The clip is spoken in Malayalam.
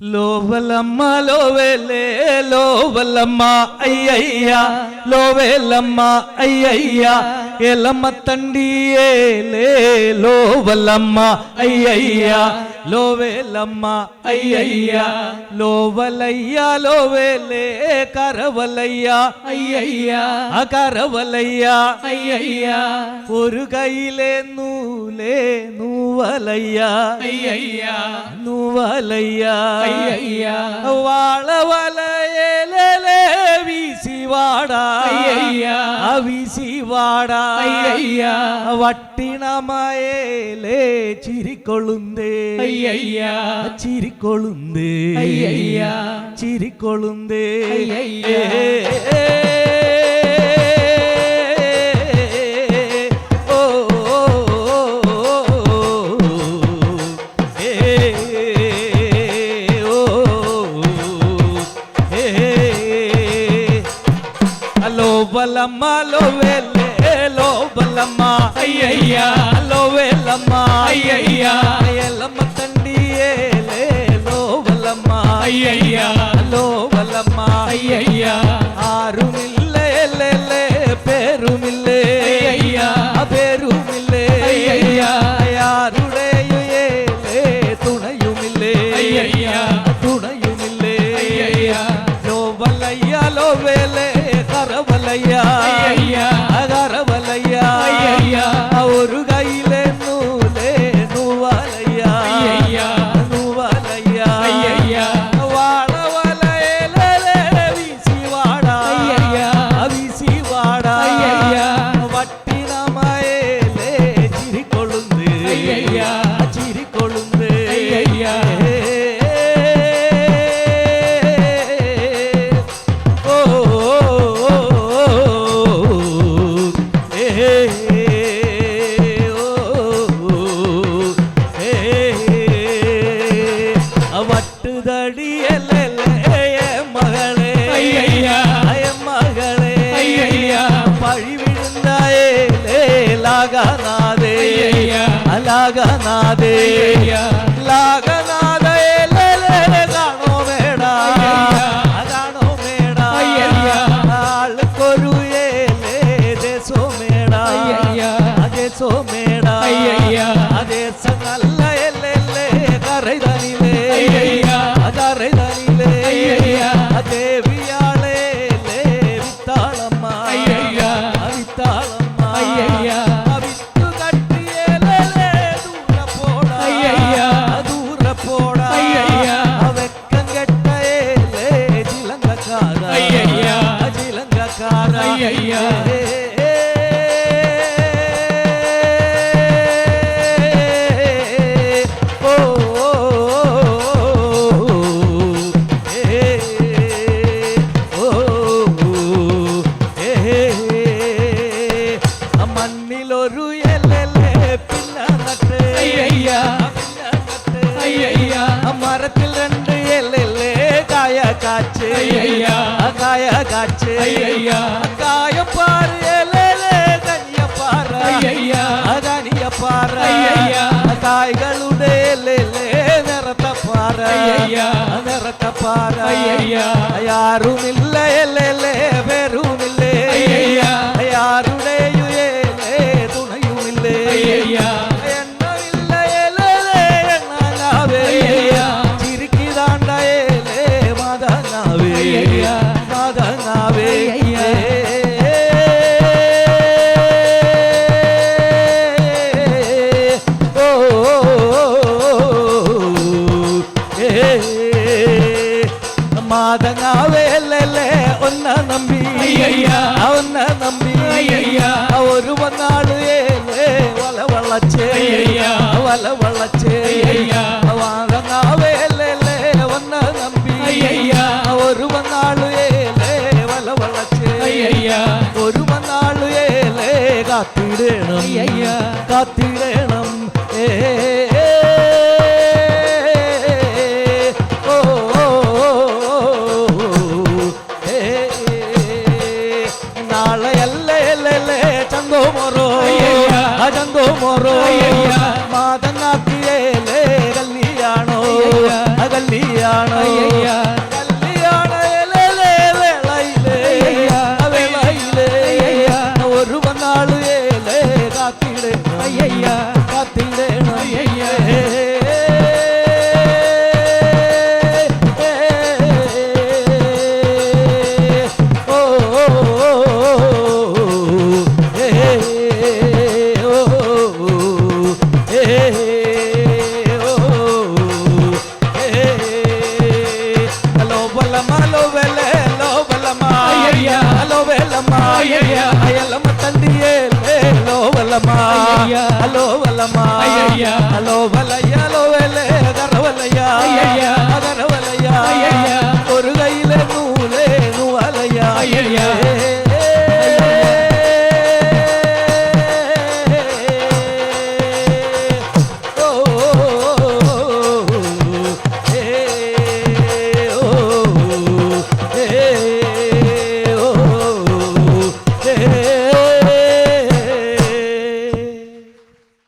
లోవలమ్మ లోవేలే లోవలమ్మ అయ్యయ్యా లోవేలమ్మ అయ్యయ్యా ఎలమ్మ తండియేలే లోవలమ్మ అయ్యయ్యా. లోవేలమ్మ అయ్యయ్య లోవలయ్య లోవేలే కరవలయ్య అయ్యయ్య కరవలయ్య అయ్యయ్య ഒരു കയ്യിലെ നൂലേ നൂവലയ്യ അയ്യയ്യ നൂവലയ്യ അയ്യയ്യ വാളവലയേലേ വീശിവാടാ അയ്യയ്യ വീശിവാടാ അയ്യയ്യ വട്ടിണമയേലേ ചിരിക്കൊളുന്തേ അയ്യയ്യ ചിരിക്കൊളുന്തേ അയ്യയ്യ ചിരിക്കൊളുന്തേ ഓ హలో బలమ్మ లో లోబలమ్మా అయ్యయ్యా లోవేలమ్మా అయ్యయ్యా ఎల్లమ్మ తండియే లోబలమ్మా అయ్యయ్యా లోబలమ్మా అయ్యయ్యా ఆరుమిల్లే లేలే పేరుమిల్లే అయ్యయ్యా పేరుమిల్లే అయ్యయ్యా யாருடையு ஏலே துணையுமில்லே ஐயா துணையுமில்லே ஐயா லோவல்லையா லோவேலே ಅಗರವಲಯ್ಯ ಅಗರವಲಯ್ಯ ಅವರು నాగనాదేయ అయ్యా மரத்தில் ரெண்டு எல்லே காய காய்ச்சி ஐயா காய காய்ச்சி ஐயா ரத்த பார யாரும் இல்லை வெறும் இல்லை யாருடைய துணையும் இல்லை சிரிக்கிதாண்டாயே மாதனாவே மாதனாவே മാതങ്ങാവേലല്ലേ ഒന്ന നമ്പി. ഒന്ന നമ്പി. ഒരു ഏലേ വല വളച്ചേ. വല വളച്ചേ. മാതങ്ങാവേലല്ലേ ഒന്ന നമ്പി. ഒരു ഏലേ വല വളച്ചേ. ഒരു ഏലേ കാത്തിടണം. കാത്തിടണം. ഏ கடந்தோ மொரோயா hey.